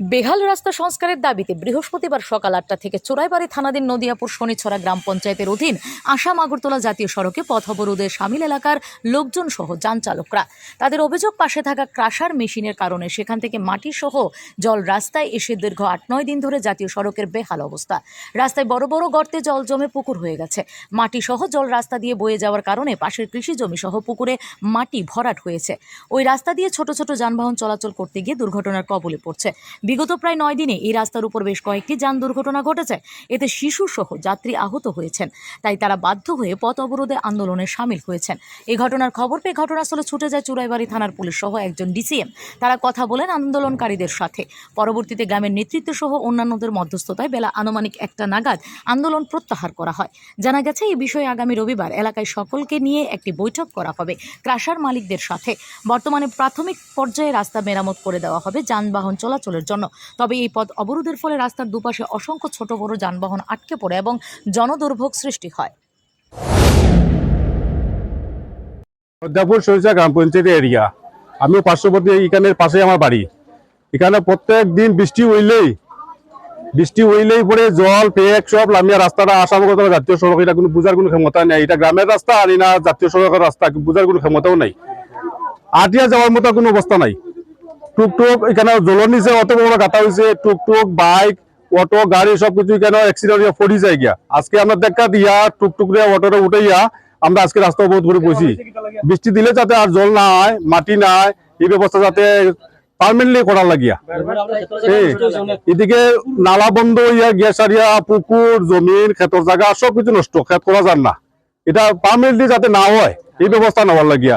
বেহাল রাস্তা সংস্কারের দাবিতে বৃহস্পতিবার সকাল আটটা থেকে চোরাইবাড়ি থানাধীন নদিয়াপুর শনিছড়া গ্রাম পঞ্চায়েতের অধীন আসাম আগরতলা জাতীয় সড়কে পথ অবরোধে সামিল এলাকার লোকজন সহ যান চালকরা। তাদের অভিযোগ, পাশে থাকা ক্রাশার মেশিনের কারণে সেখান থেকে মাটি সহ জল রাস্তায় এসে দীর্ঘ আট নয় দিন ধরে জাতীয় সড়কের বেহাল অবস্থা। রাস্তায় বড় বড় গর্তে জল জমে পুকুর হয়ে গেছে। মাটি সহ জল রাস্তা দিয়ে বয়ে যাওয়ার কারণে পাশের কৃষি জমি সহ পুকুরে মাটি ভরাট হয়েছে। ওই রাস্তা দিয়ে ছোট ছোট যানবাহন চলাচল করতে গিয়ে দুর্ঘটনার কবলে পড়ছে। বিগত প্রায় নয় দিনে এই রাস্তার উপর বেশ কয়েকটি যান দুর্ঘটনা ঘটেছে। এতে শিশু সহ যাত্রী আহত হয়েছেন। তাই তারা বাধ্য হয়ে পথ অবরোধে আন্দোলনে সামিল হয়েছেন। এই ঘটনার খবর পেয়ে ঘটনাস্থলে ছুটে যায় চুরাইবাড়ি থানার পুলিশ সহ একজন ডিসিএম। তারা কথা বলেন আন্দোলনকারীদের সাথে। পরবর্তীতে গ্রামের নেতৃত্ব সহ অন্যান্যদের মধ্যস্থতায় বেলা আনুমানিক একটা নাগাদ আন্দোলন প্রত্যাহার করা হয়। জানা গেছে এই বিষয়ে আগামী রবিবার এলাকায় সকলকে নিয়ে একটি বৈঠক করা হবে ক্রাশার মালিকদের সাথে। বর্তমানে প্রাথমিক পর্যায়ে রাস্তা মেরামত করে দেওয়া হবে যানবাহন চলাচলের জন্য। তবে এই পথ অবরোধের ফলে রাস্তার দুপাশে অসংখ্য ছোট বড় যানবাহন আটকে পড়ে এবং জনদুর্ভোগ সৃষ্টি হয়। পদ্মাপুর সরিষা গ্রাম পঞ্চায়েত এরিয়া। আমি পার্শ্ববর্তী এখানের পাশে আমার বাড়ি। এখানে প্রত্যেক দিন বৃষ্টি হইলেই বৃষ্টি হইলেই পরে জল পেক সব লামিয়া রাস্তাটা আসামগত জাতীয় সড়ক, এটা কোনো বুঝার কোনো ক্ষমতা নেই। এটা গ্রামের রাস্তা, আর না জাতীয় সড়কের রাস্তা, বুঝার কোনো ক্ষমতাও নাই। আটিয়া যাওয়ার মতো কোনো অবস্থা নাই। টুকটুক, এখানে জলের নিচে অত বড় গাতা হয়েছে টুকটুক, বাইক, অটো, গাড়ি, সবকিছু এখানে অ্যাক্সিডেন্ট পড়ি যায় গিয়া। আজকে আমরা দেখা দিয়া, টুকটুক রে অটোরে উঠাইয়া আমরা আজকে রাস্তা অবরোধ করে বসি। বৃষ্টি দিলে যাতে আর জল না হয় মাটি না হয় এই ব্যবস্থা যাতে পারমানেন্টলি করা লাগিয়া। এদিকে নালা বন্ধ হইয়া গ্যাসারিয়া পুকুর, জমিন ক্ষেতর জায়গা সবকিছু নষ্ট, ক্ষেত করা যান না। এটা পারমানেন্টলি যাতে না হয়, এই ব্যবস্থা নেওয়ার লাগিয়া।